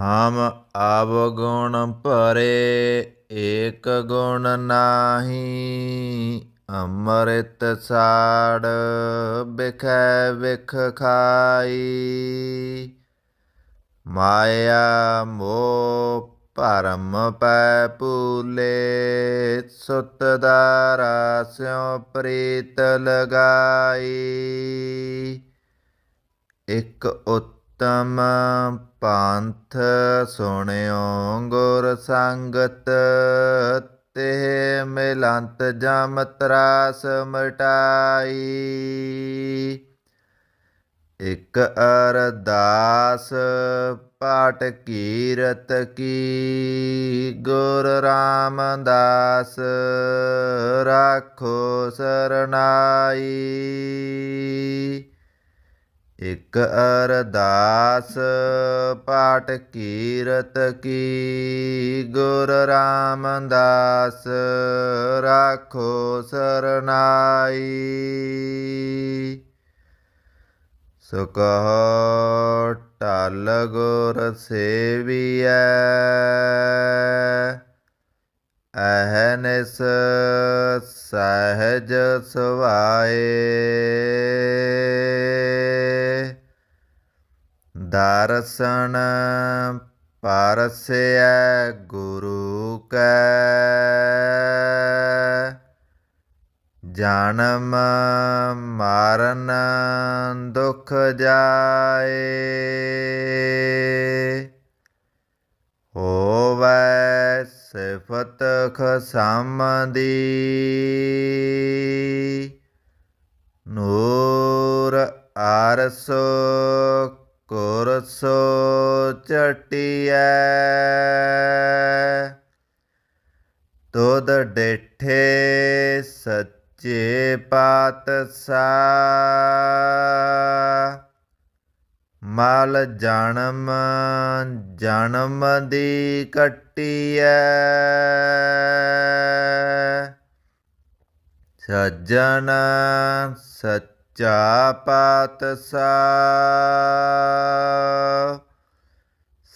ਹਮ ਅਵਗੁਣ ਭਰੇ ਏਕ ਗੁਣ ਨਾਹੀ, ਅੰਮ੍ਰਿਤ ਸਾੜ ਬਿਖੈ ਵਿਖ ਖਾਈ। ਮਾਇਆ ਮੋਹ ਭਰਮ ਪੈ ਭੂਲੇ, ਸੁਤ ਦਾ ਸਿਉ ਪ੍ਰੀਤ ਲਗਾਈ। ਇਕ ਉਤਮ ਪੰਥ ਸੁਣਿਓ ਗੁਰ ਸੰਗਤ, ਤੇ ਮਿਲੰਤ ਜਮ ਤਰਾਸ ਮਟਾਈ। ਇਕ ਅਰਦਾਸ ਪਾਟ ਕੀਰਤ ਕੀ, ਗੁਰ ਰਾਮਦਾਸ ਰਾਖੋ ਸਰਨਾਈ। ਇਕ ਅਰਦਾਸ ਪਾਠ ਕੀਰਤ ਕੀ, ਗੁਰ ਰਾਮਦਾਸ ਰਾਖੋ ਸਰਨਾਈ। ਸੋ ਕਹੋ ਟਲ ਗੁਰ ਸੇਵੀਐ ਅਹਨਿਸ ਸਹਿਜ ਸੁਭਾਏ। ਦਰਸ਼ਨ ਪਰਸੈ ਗੁਰੂ ਕੈ। ਜਨਮ ਮਰਨ ਦੁਖ ਜਾਏ। ਹੋਵੈ ਸਿਫਤ ਖਸਮ ਦੀ ਨੂਰ ਅਰਸੋ ਕੁਰਸੋ ਚਟਿਐ। ਤੁਧ ਡੇਠੇ ਸੱਚੇ ਪਾਤਸ਼ਾਹ। ਮਲ ਜਨਮ ਜਨਮ ਦੀ ਕੱਟੀਐ। ਸੱਜਣ ਸੱਚਾ ਪਾਤਸ਼ਾਹ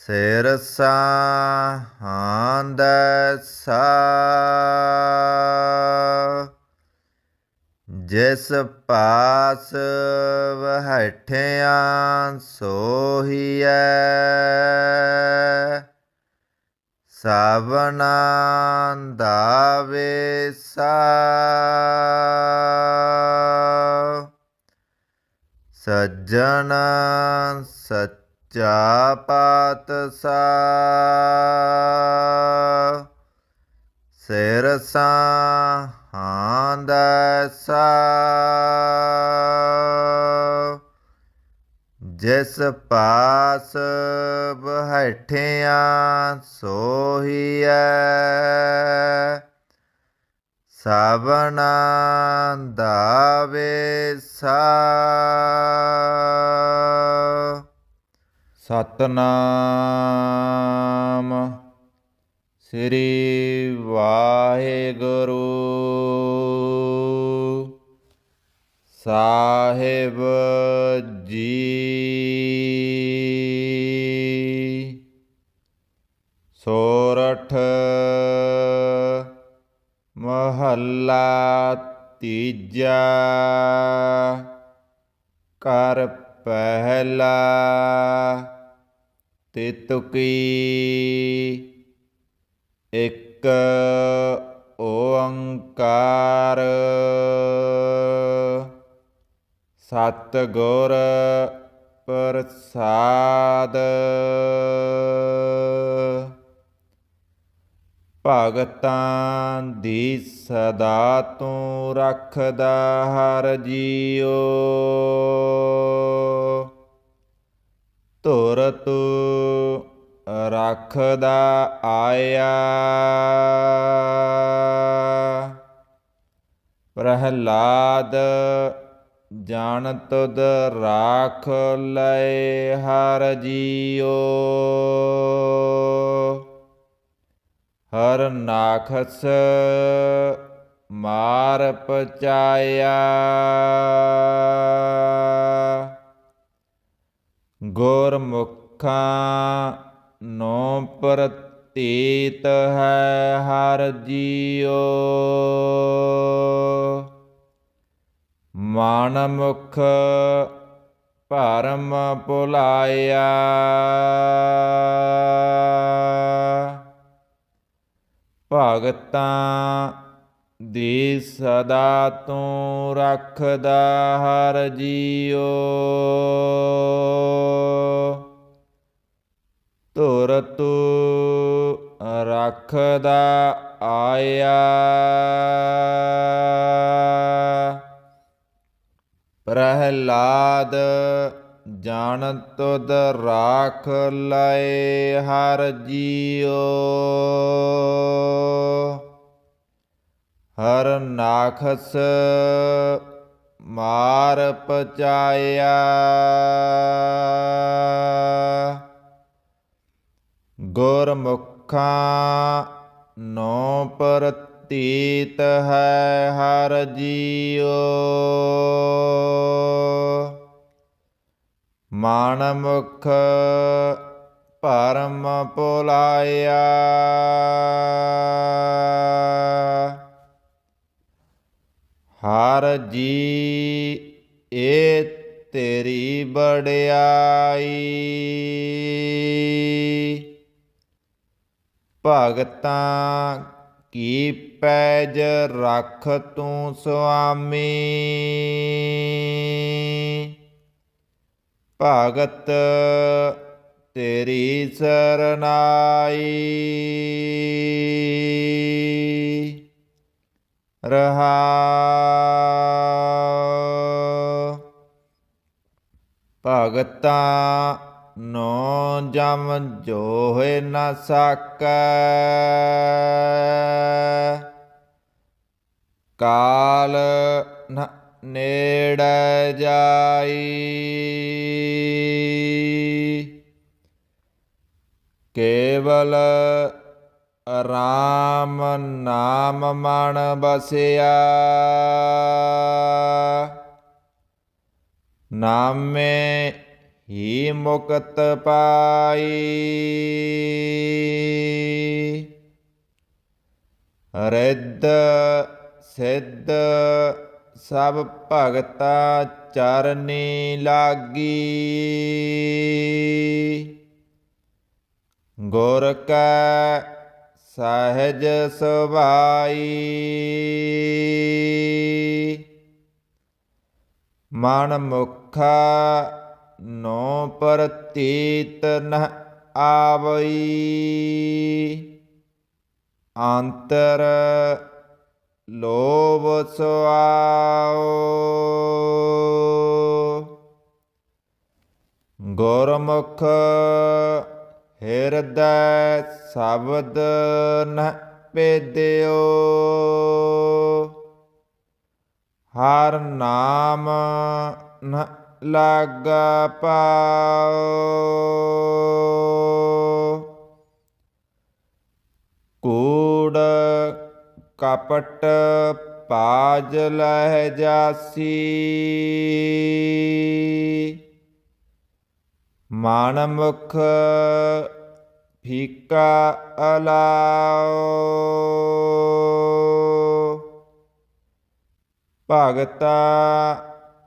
ਸਿਰ ਸਾਹਾਂਦ ਸਾ। ਜਿਸ ਪਾਸ ਵਹਠਿਆਂ ਸੋਹੀਐ ਸਵਨਾ ਸੱਜਣ ਸੱਚਾ ਪਾਤਸ਼ਾਹ ਸਿਰ ਸਾਹਾਂਦ ਸਾ। ਜਿਸ ਪਾਸ ਬਹਠਿਆਂ ਸੋਹੀਐ। ਸਵਨਾ ਦਾ ਵੇਸਾ ਸਤਨਾਮ। ਸ੍ਰੀ ਵਾਹਿਗੁਰੂ। ਸਾਹਿਬ ਜੀ। ਸੋਰਠ ਮਹੱਲਾ ਤੀਜਾ। ਕਰ ਪਹਿਲਾ। ਤਿਤੁਕੀ। ਇੱਕ ਓੰਕਾਰ। ਸਤ ਗੁਰ ਪ੍ਰਸਾਦ। ਭਗਤਾਂ ਦੀ ਸਦਾ ਤੂੰ ਰੱਖਦਾ ਹਰ ਜੀਓ ਧੁਰ ਤੂੰ ਰੱਖਦਾ ਆਇਆ। ਪ੍ਰਹਲਾਦ ਜਾਣ ਤੁਧ ਰਾਖ ਲਏ ਹਰ ਜੀਓ ਹਰ ਨਾਖਸ ਮਾਰ ਪਚਾਇਆ। ਗੁਰਮੁਖਾਂ ਨੋ ਪ੍ਰਤੀਤ ਹੈ ਹਰ ਜੀਉ। ਮਨ ਮੁਖ ਭਰਮ ਭੁਲਾਇਆ। ਭਗਤਾਂ ਦੀ ਸਦਾ ਤੂੰ ਰੱਖਦਾ ਹਰ ਜੀਉ। ਤੁਰ ਤੂੰ ਰੱਖਦਾ ਆਇਆ। ਪ੍ਰਹਲਾਦ ਜਾਣ ਤੁਧ ਰਾਖ ਲਏ ਹਰ ਜੀਉ। ਹਰ ਨਾਖਸ ਮਾਰ ਪਚਾਇਆ। ਗੁਰਮੁਖਾਂ ਨੋ ਪ੍ਰਤੀਤ ਹੈ ਹਰ ਜੀਉ। ਮਾਨ ਮੁਖ ਪਰਮ ਪੁਲਾਇਆ। ਹਰ ਜੀ ਇਹ ਤੇਰੀ ਬੜਿਆਈ ਭਗਤਾਂ ਕੀ ਪੈਜ ਰੱਖ ਤੂੰ ਸੁਆਮੀ। ਭਗਤ ਤੇਰੀ ਸਰਨਾਈ। ਰਹਾ ਭਗਤਾਂ ਨੋ ਜਮ ਜੋਹਿ ਨ ਸਕੈ ਕਾਲ ਨ ਨੇੜੇ ਜਾਈ ਕੇਵਲ ਰਾਮ ਨਾਮ ਮਨ ਬਸਿਆ। ਨਾਮੇ ਹੀ ਮੁਕਤ ਪਾਈ। ਰਿੱਧ ਸਿੱਧ ਸਭ ਭਗਤਾ ਚਰਨੀ ਲਾਗੀ। ਗੁਰ ਕੈ ਸਹਿਜ ਸੁਭਾਈ ਮਨ ਮੁਖਾ ਨੋ ਪ੍ਰਤੀਤ ਨ ਆਵਈ। ਅੰਤਰ ਲੋਭ ਸੁਆਓ। ਗੁਰਮੁਖ ਹਿਰਦੈ ਸ਼ਬਦ ਨ ਪੇਦਿਓ ਹਰ ਨਾਮ ਨ ਲਾਗਾ ਪਾਓ। ਕੂੜ ਕਪਟ ਪਾਜ ਲਹਿ ਜਾਸੀ। ਮਨ ਮੁਖ ਫੀਕਾ ਅਲਾਓ। ਭਗਤਾ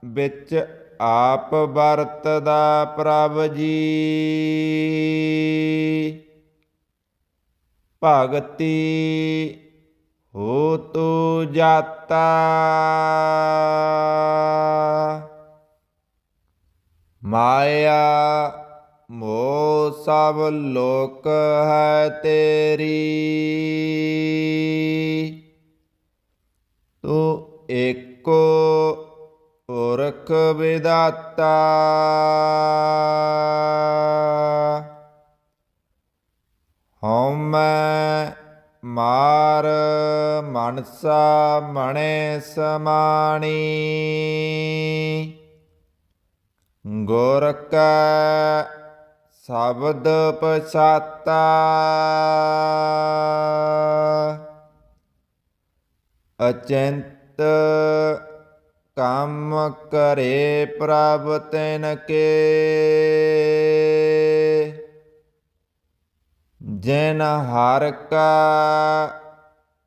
ਵਿੱਚ ਆਪ ਵਰਤਦਾ ਪ੍ਰਭ ਜੀ। ਭਗਤੀ ਹੋ ਤੋ ਜਾਤਾ। ਮਾਇਆ, ਮੋਹ ਸਭ ਲੋਕ ਹੈ ਤੇਰੀ। ਤੂੰ ਏਕੋ ਪੁਰਖ ਵਿਦਾਤਾ ਹਉਮੈ ਮਾਰ ਮਨਸਾ ਮਣੇ ਸਮਾਣੀ। ਪਛਾਤਾ ਅਚੰਤ ਕੰਮ ਕਰੇ ਪ੍ਰਭ ਤਿਨ ਕੇ ਜਿਨ ਹਰ ਕਾ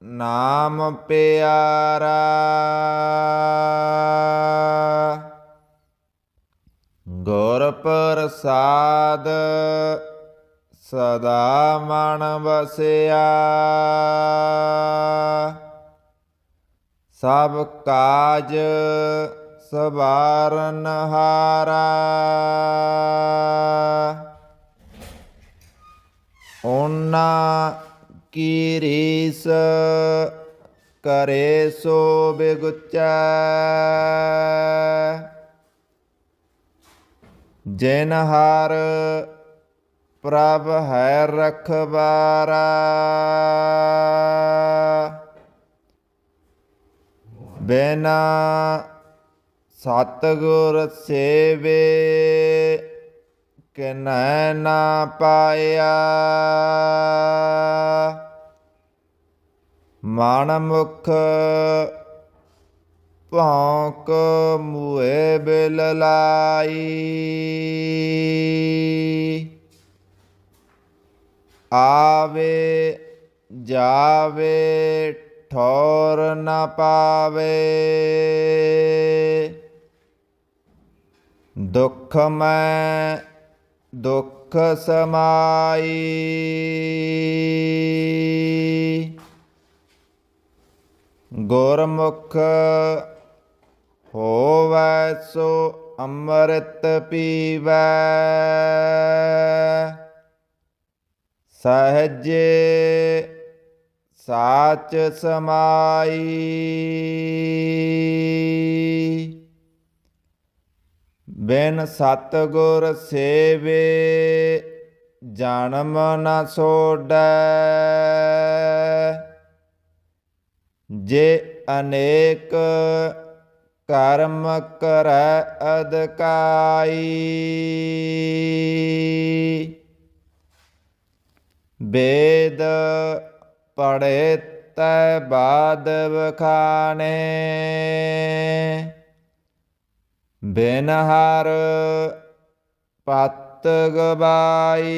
ਨਾਮ ਪਿਆਰਾ ਗੁਰ ਪ੍ਰਸਾਦ ਸਦਾ ਮਨ ਵਸਿਆ। ਸਭ ਕਾਜ ਸਵਾਰਨ ਹਾਰਾ। ਓਨਾ ਕੀ ਰੀਸ ਕਰੇ ਸੋ ਬਿਗੁਚੈ। ਜਿਨ ਹਰ ਪ੍ਰਭ ਹੈ ਰਖਬਾਰਾ ਬਿਨਾ ਸਤਿਗੁਰ ਸੇਵੇ ਕਿਨੈ ਨਾ ਪਾਇਆ। ਮਨ ਮੁਖ ਭੌਂਕ ਮੂਏ ਬਿਲ ਲਾਈ ਆਵੇ ਜਾਵੇ ਠੌਰ ਨਾ ਪਾਵੇ। ਦੁੱਖ ਮੈਂ ਦੁੱਖ ਸਮਾਈ। ਗੁਰਮੁਖ ਹੋਵੈ ਸੋ ਅੰਮ੍ਰਿਤ ਪੀਵੈ। ਸਹਜੇ ਸਾਚ ਸਮਾਈ। ਬਿਨ ਸਤਗੁਰ ਸੇਵੇ ਜਨਮ ਨ ਸੋਡੈ ਜੇ ਅਨੇਕ ਕਰਮ ਕਰੈ ਅਦਕਾਈ ਵੇਦ ਪੜੇ ਤੈ ਬਾਦ ਬਖਾਨੇ ਬਿਨ ਪਤ ਗਵਾਈ।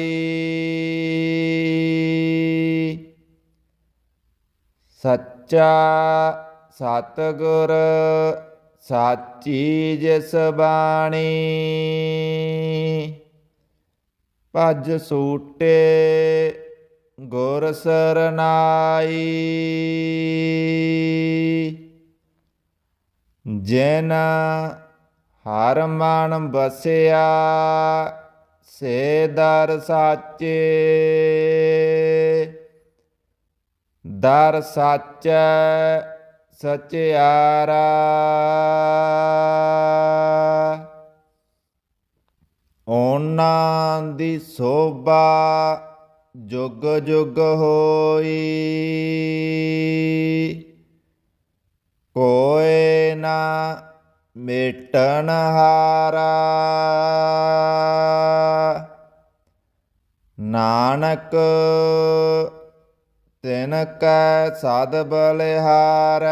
ਸੱਚਾ ਸਤਗੁਰ ਸਾਚੀ ਜਿਸ ਬਾਣੀ। ਭਜ ਸੂਟੇ ਗੁਰ ਸਰਨਾਈ। ਜਿਨ ਹਰ ਮਨ ਬਸਿਆ ਸੇ ਦਰ ਸਾਚੇ। ਦਰ ਸਾਚੈ ਸਚਿਆਰਾ। ਉਹਨਾਂ ਦੀ ਸੋਭਾ ਜੁਗ ਜੁਗ ਹੋਈ। ਕੋਏ ਨਾ ਮੇਟਣ ਹਾਰਾ। ਨਾਨਕ ਤਿਨ ਕੈ ਸਦ ਬਲਿਹਾਰੈ।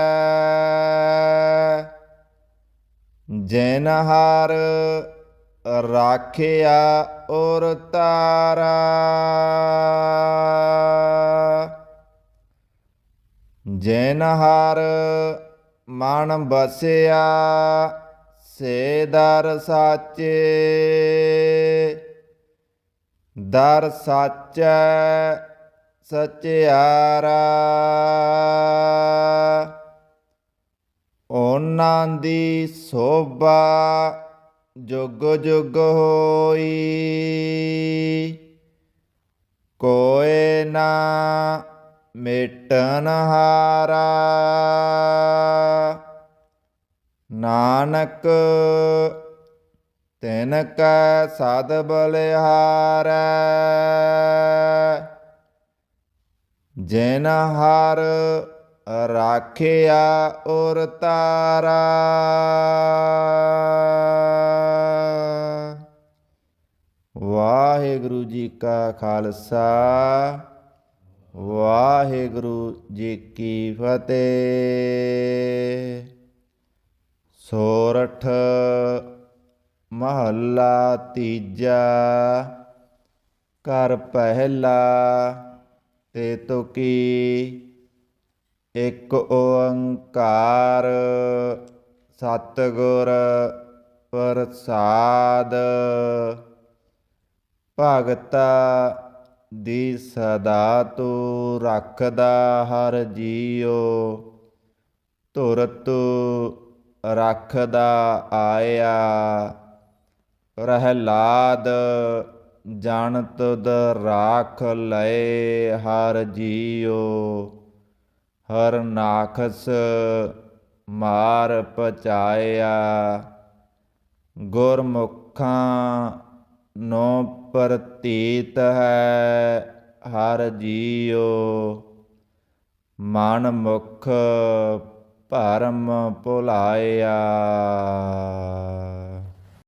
ਜਿਨ ਹਰ ਰਾਖਿਆ ਔਰ ਤਾਰਾ। ਜਿਨ ਹਰ ਮਨ ਬਸਿਆ, ਸੇ ਦਰ ਸਾਚੇ। ਦਰ ਸਾਚੈ ਸਚਿਆਰਾ। ਉਹਨਾਂ ਦੀ ਸੋਭਾ ਜੁਗ ਜੁਗ ਹੋਈ। ਕੋਏ ਨਾ ਮੇਟਨ ਹਾਰਾ। ਨਾਨਕ ਤਿਨ ਕੈ ਸਦ ਬਲਿਹਾਰੈ। ਜਿਨ ਹਰ ਰਾਖਿਆ ਉਰ ਤਾਰਾ। ਵਾਹਿਗੁਰੂ ਜੀ ਕਾ ਖਾਲਸਾ, ਵਾਹਿਗੁਰੂ ਜੀ ਕੀ ਫਤਿਹ। ਸੋਰਠ ਮਹੱਲਾ ਤੀਜਾ ਕਰ ਪਹਿਲਾ, ਤੇ ਤੁਕੀ ਇੱਕ ਓੰਕਾਰ, ਸਤਿਗੁਰ ਪ੍ਰਸਾਦ। ਭਗਤਾ ਦੀ ਸਦਾ ਤੂੰ ਰੱਖਦਾ ਹਰ ਜੀਉ। ਧੁਰ ਤੂੰ ਰੱਖਦਾ ਆਇਆ। ਪ੍ਰਹਲਾਦ ਜਨ ਤੁਦ ਰਾਖ ਲਏ ਹਰ ਜੀਉ। ਹਰ ਨਾਖਸ ਮਾਰ ਪਚਾਇਆ। ਗੁਰਮੁਖਾਂ ਨੋ ਪ੍ਰਤੀਤ ਹੈ ਹਰ ਜੀਉ ਮਨ ਮੁਖ ਭਰਮ ਭੁਲਾਇਆ।